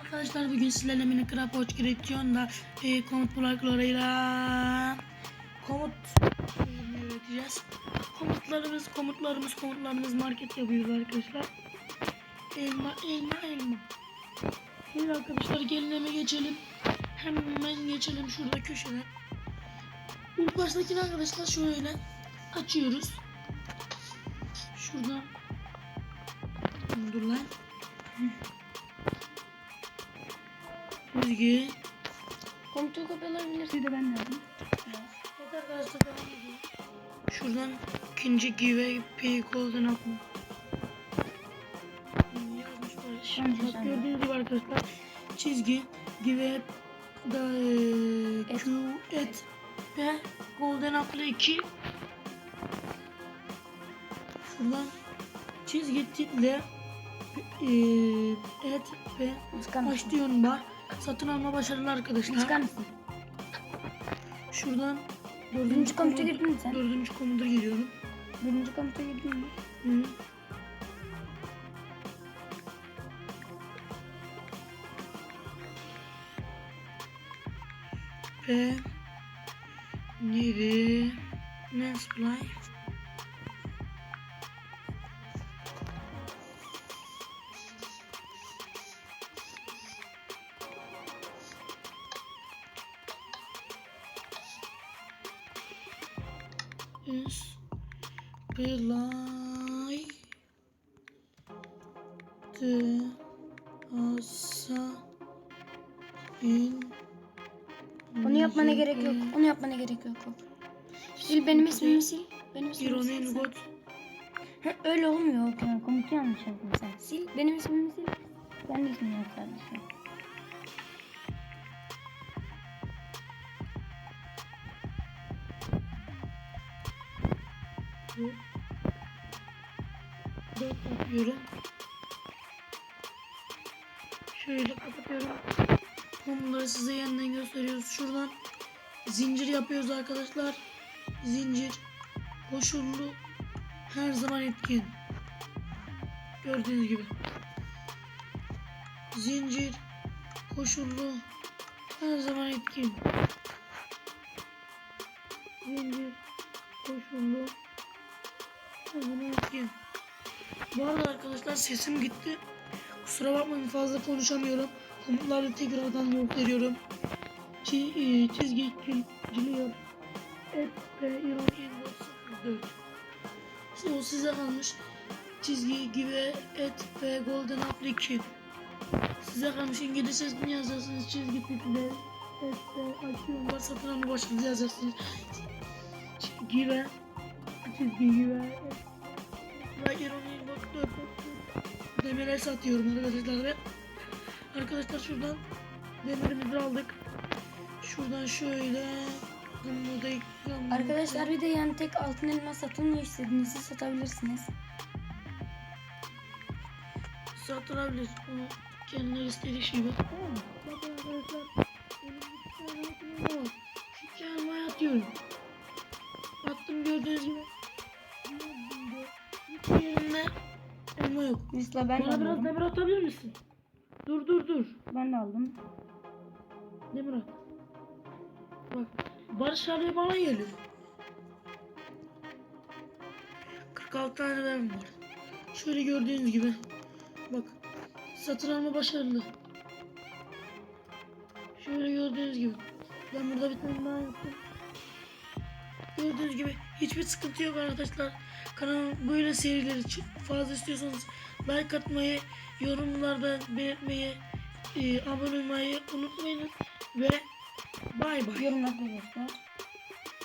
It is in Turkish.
Arkadaşlar bugün sizlerle Minecraft Watch Creation'da e, komut bloklarıyla komut üreteceğiz. Komutlarımız, komutlarımız, komutlarımız market yapıyoruz arkadaşlar. Elma, elma, elma. Şimdi arkadaşlar gelin hemen geçelim. Hemen geçelim şurada köşede. İlk baştakini arkadaşlar şöyle açıyoruz. Şuradan. Dur lan. Çizgi. Komutu kopyalayabilir. Bir de ben aldım. Evet arkadaşlar devam edelim. Şuradan ikinci give p golden apple. Bak gördüğünüz gibi arkadaşlar çizgi give da e, q et ve golden apple 2 şuradan çizgi tiple e, et ve başlıyorum var. Satın alma başarılı arkadaşlar. Çıkar mısın? Şuradan Birinci komuta komut- girdin mi sen? Dördüncü komuta giriyorum. Birinci komuta girdin mi? Hı. Ve neydi? Is Belay de asa in Onu yapmana gerek yok. Onu yapmana gerek yok. Sil benim ismimi sil. Benim ismimi sil. Ironin. God Ha, öyle olmuyor. Okay. Komutu yanlış yazdın sen. Sil. Benim ismimi sil. Ben de ismini kardeşim. dört yapıyorum. Şöyle kapatıyorum. Bunları size yeniden gösteriyoruz. Şuradan zincir yapıyoruz arkadaşlar. Zincir koşullu her zaman etkin. Gördüğünüz gibi. Zincir koşullu her zaman etkin. Zincir koşullu her zaman etkin. Bu arada arkadaşlar sesim gitti. Kusura bakmayın fazla konuşamıyorum. Komutları tekrardan gösteriyorum. Çi, e, çizgi ciliyor. Et ve iron ingot 04. İşte o size kalmış. Çizgi gibi et ve golden apple 2. Size kalmış İngilizcesini yazarsınız. Çizgi tipi et ve açıyorum satın alma başlığı yazarsınız. Çizgi ve çizgi gibi ve iron ingot 4 demirler satıyorum arkadaşlar ve arkadaşlar şuradan demirimizi aldık. Şuradan şöyle. Arkadaşlar bir de yani tek altın elma satılmıyor istediğinizi satabilirsiniz. satılabilir. Onu kendileri istediği şey var. Bakın arkadaşlar. Şu çelmeye atıyorum. Attım gördüğünüz gibi. Hiç yerinde elma yok. Mesela ben Bana biraz aldım. demir atabilir misin? Dur dur dur. Ben de aldım. Demir at. Bak Barış abi bana geliyor. 46 tane ben var. Şöyle gördüğünüz gibi. Bak satın alma başarılı. Şöyle gördüğünüz gibi. Ben burada bir tane daha yaptım. Gördüğünüz gibi hiçbir sıkıntı yok arkadaşlar. Kanalım böyle serileri için fazla istiyorsanız like atmayı, yorumlarda belirtmeyi, e, abone olmayı unutmayın ve bay bay. Yorumlarda göster.